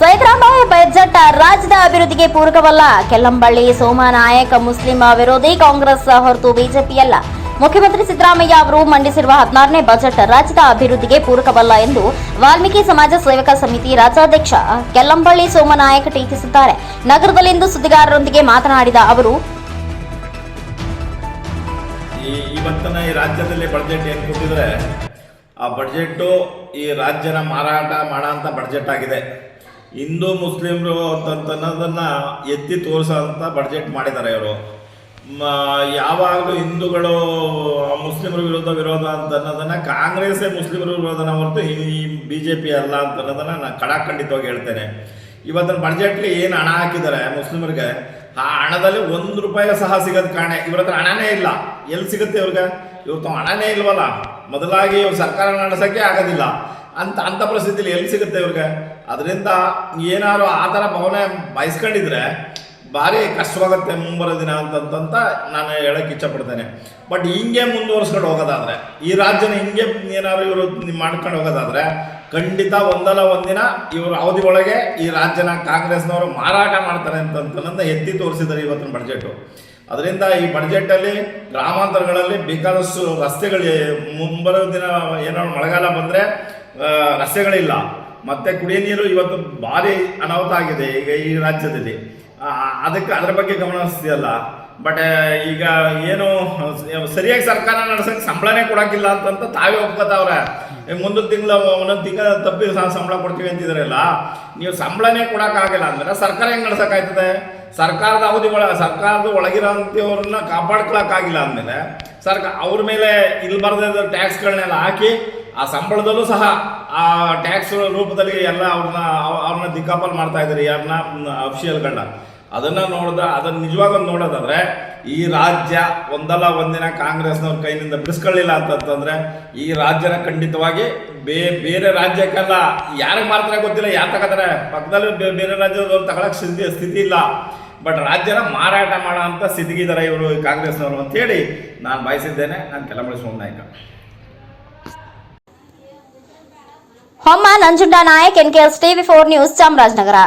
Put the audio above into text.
Siddaramaiah budget ರಾಜ್ಯದ ಅಭಿವೃದ್ಧಿಗೆ ಪೂರಕವಲ್ಲ. ಕೆಲ್ಲಂಬಳ್ಳಿ ಸೋಮನಾಯಕ Muslim ವಿರೋಧಿ ಕಾಂಗ್ರೆಸ್ ಹೊರತು ಬಿಜೆಪಿಯಲ್ಲ. ಮುಖ್ಯಮಂತ್ರಿ ಸಿದ್ದರಾಮಯ್ಯ ಅವರು ಮಂಡಿಸಿರುವ ಹದಿನಾರನೇ ಬಜೆಟ್ ರಾಜ್ಯದ ಅಭಿವೃದ್ಧಿಗೆ ಪೂರಕವಲ್ಲ ಎಂದು ವಾಲ್ಮೀಕಿ ಸಮಾಜ ಸೇವಕ ಸಮಿತಿ ರಾಜ್ಯಾಧ್ಯಕ್ಷ ಕೆಲ್ಲಂಬಳ್ಳಿ ಸೋಮನಾಯಕ ಟೀಕಿಸಿದ್ದಾರೆ. ನಗರದಲ್ಲಿಂದು ಸುದ್ದಿಗಾರರೊಂದಿಗೆ ಮಾತನಾಡಿದ ಅವರು, ಈ ರಾಜ್ಯದಲ್ಲಿ ಬಡ್ಜೆಟ್ ಆ ಬಡ್ಜೆಟ್ಟು ಈ ರಾಜ್ಯನ ಮಾರಾಟ ಮಾಡೋಂಥ ಬಡ್ಜೆಟ್ ಆಗಿದೆ. ಹಿಂದೂ ಮುಸ್ಲಿಮ್ರು ಅಂತನ್ನೋದನ್ನು ಎತ್ತಿ ಅಂತ ಬಡ್ಜೆಟ್ ಮಾಡಿದ್ದಾರೆ ಇವರು. ಯಾವಾಗಲೂ ಹಿಂದೂಗಳು ಮುಸ್ಲಿಮರ ವಿರೋಧ ವಿರೋಧ ಅಂತ ಅನ್ನೋದನ್ನು ಕಾಂಗ್ರೆಸ್ಸೇ ಮುಸ್ಲಿಮರ ವಿರೋಧನ ಹೊರತು ಈ ಬಿ ಜೆ ಪಿ ಅಲ್ಲ ಅಂತ ಅನ್ನೋದನ್ನು ನಾನು ಕಡಾಖಂಡಿತವಾಗಿ ಹೇಳ್ತೇನೆ. ಇವತ್ತಿನ ಬಡ್ಜೆಟ್ಲಿ ಏನು ಹಣ ಹಾಕಿದ್ದಾರೆ ಮುಸ್ಲಿಮರಿಗೆ? ಆ ಹಣದಲ್ಲಿ ಒಂದು ರೂಪಾಯಿ ಸಹ ಸಿಗೋದು ಕಾಣೆ ಇವ್ರ ಹತ್ರ ಹಣನೇ ಇಲ್ಲ. ಎಲ್ಲಿ ಸಿಗುತ್ತೆ ಇವ್ರಿಗೆ? ಇವತ್ತು ಹಣನೇ ಇಲ್ವಲ್ಲ? ಮೊದಲಾಗಿ ಇವ್ರು ಸರ್ಕಾರ ನಡೆಸೋಕ್ಕೆ ಆಗೋದಿಲ್ಲ. ಅಂತ ಅಂಥ ಪರಿಸ್ಥಿತಿಲಿ ಎಲ್ಲಿ ಸಿಗುತ್ತೆ ಇವ್ರಿಗೆ? ಅದರಿಂದ ಏನಾದ್ರು ಆ ಥರ ಭಾವನೆ ಬಯಸ್ಕೊಂಡಿದ್ರೆ ಭಾರಿ ಕಷ್ಟವಾಗುತ್ತೆ ಮುಂಬರೋ ದಿನ ಅಂತಂತ ನಾನು ಹೇಳಕ್ಕೆ ಇಚ್ಛಪಡ್ತೇನೆ. ಬಟ್ ಹಿಂಗೆ ಮುಂದುವರ್ಸ್ಕೊಂಡು ಹೋಗೋದಾದ್ರೆ, ಈ ರಾಜ್ಯನ ಹಿಂಗೆ ಏನಾದ್ರು ಇವರು ಮಾಡ್ಕೊಂಡು ಹೋಗೋದಾದ್ರೆ, ಖಂಡಿತ ಒಂದಲ್ಲ ಒಂದಿನ ಇವರು ಅವಧಿ ಒಳಗೆ ಈ ರಾಜ್ಯನ ಕಾಂಗ್ರೆಸ್ನವರು ಮಾರಾಟ ಮಾಡ್ತಾರೆ ಅಂತಂತ ಎತ್ತಿ ತೋರಿಸಿದ್ದಾರೆ ಇವತ್ತಿನ ಬಡ್ಜೆಟು ಅದರಿಂದ ಈ ಬಡ್ಜೆಟಲ್ಲಿ ಗ್ರಾಮಾಂತರಗಳಲ್ಲಿ ಬೇಕಾದಷ್ಟು ರಸ್ತೆಗಳು ಮುಂಬರೋ ದಿನ ಏನಾದ್ರು ಮಳೆಗಾಲ ಬಂದರೆ ರಸ್ತೆಗಳಿಲ್ಲ. ಮತ್ತು ಕುಡಿಯೋ ನೀರು ಇವತ್ತು ಭಾರಿ ಅನಾಹುತ ಆಗಿದೆ ಈಗ ಈ ರಾಜ್ಯದಲ್ಲಿ. ಅದಕ್ಕೆ ಅದರ ಬಗ್ಗೆ ಗಮನ ಬಟ್ ಈಗ ಏನು, ಸರಿಯಾಗಿ ಸರ್ಕಾರ ನಡ್ಸೋಕ್ಕೆ ಸಂಬಳನೇ ಕೊಡೋಕ್ಕಿಲ್ಲ ಅಂತಂತ ತಾವೇ ಒಪ್ಕೋತಾವ್ರೆ ಮುಂದಿನ ತಿಂಗಳು, ಒಂದೊಂದು ತಿಂಗಳ ತಪ್ಪಿ ಸಂಬಳ ಕೊಡ್ತೀವಿ ಅಂತಿದ್ರಲ್ಲ, ನೀವು ಸಂಬಳನೇ ಕೊಡೋಕ್ಕಾಗಿಲ್ಲ ಅಂದ್ರೆ ಸರ್ಕಾರ ಹೆಂಗೆ ನಡ್ಸೋಕ್ಕಾಯ್ತದೆ? ಸರ್ಕಾರದ ಅವಧಿ ಒಳ, ಸರ್ಕಾರದ ಒಳಗಿರೋಂಥವ್ರನ್ನ ಕಾಪಾಡ್ಕೊಳಕ್ಕಾಗಿಲ್ಲ ಅಂದಮೇಲೆ ಸರ್ಕಾರ ಅವ್ರ ಮೇಲೆ ಇಲ್ಲಿ ಬರೆದ ಟ್ಯಾಕ್ಸ್ಗಳನ್ನೆಲ್ಲ ಹಾಕಿ ಆ ಸಂಬಳದಲ್ಲೂ ಸಹ ಆ ಟ್ಯಾಕ್ಸ್ ರೂಪದಲ್ಲಿ ಎಲ್ಲ ಅವ್ರನ್ನ ಅವ್ರನ್ನ ದಿಕ್ಕಾಪಲ್ ಮಾಡ್ತಾ ಇದ್ದಾರೆ ಯಾರನ್ನ ಅಫಿಷಿಯಲ್ಗಳನ್ನ ಅದನ್ನ ನೋಡ್ದ, ಅದನ್ನ ನಿಜವಾಗ ನೋಡೋದಾದ್ರೆ ಈ ರಾಜ್ಯ ಒಂದಲ್ಲ ಒಂದಿನ ಕಾಂಗ್ರೆಸ್ನವ್ರ ಕೈನಿಂದ ಬಿಡಿಸ್ಕೊಳ್ಳಿಲ್ಲ ಅಂತಂತಂದ್ರೆ ಈ ರಾಜ್ಯನ ಖಂಡಿತವಾಗಿ ಬೇ, ಬೇರೆ ರಾಜ್ಯಕ್ಕೆಲ್ಲ ಯಾರಿಗೆ ಮಾತ್ರ ಗೊತ್ತಿಲ್ಲ, ಯಾರು ತಗೋತಾರೆ? ಪಕ್ಕದಲ್ಲಿ ಬೇರೆ ರಾಜ್ಯದವ್ರು ತಗೊಳಕ್ ಸ್ಥಿತಿ ಸ್ಥಿತಿ ಇಲ್ಲ. ಬಟ್ ರಾಜ್ಯನ ಮಾರಾಟ ಮಾಡೋ ಅಂತ ಸ್ಥಿತಿಗಿದ್ದಾರೆ ಇವರು ಕಾಂಗ್ರೆಸ್ನವರು ಅಂತೇಳಿ ನಾನು ಬಯಸಿದ್ದೇನೆ. ನಾನು Kelamadi Somanayaka. Homma Nanjunda Nayak NKS TV four news Chamarajanagara.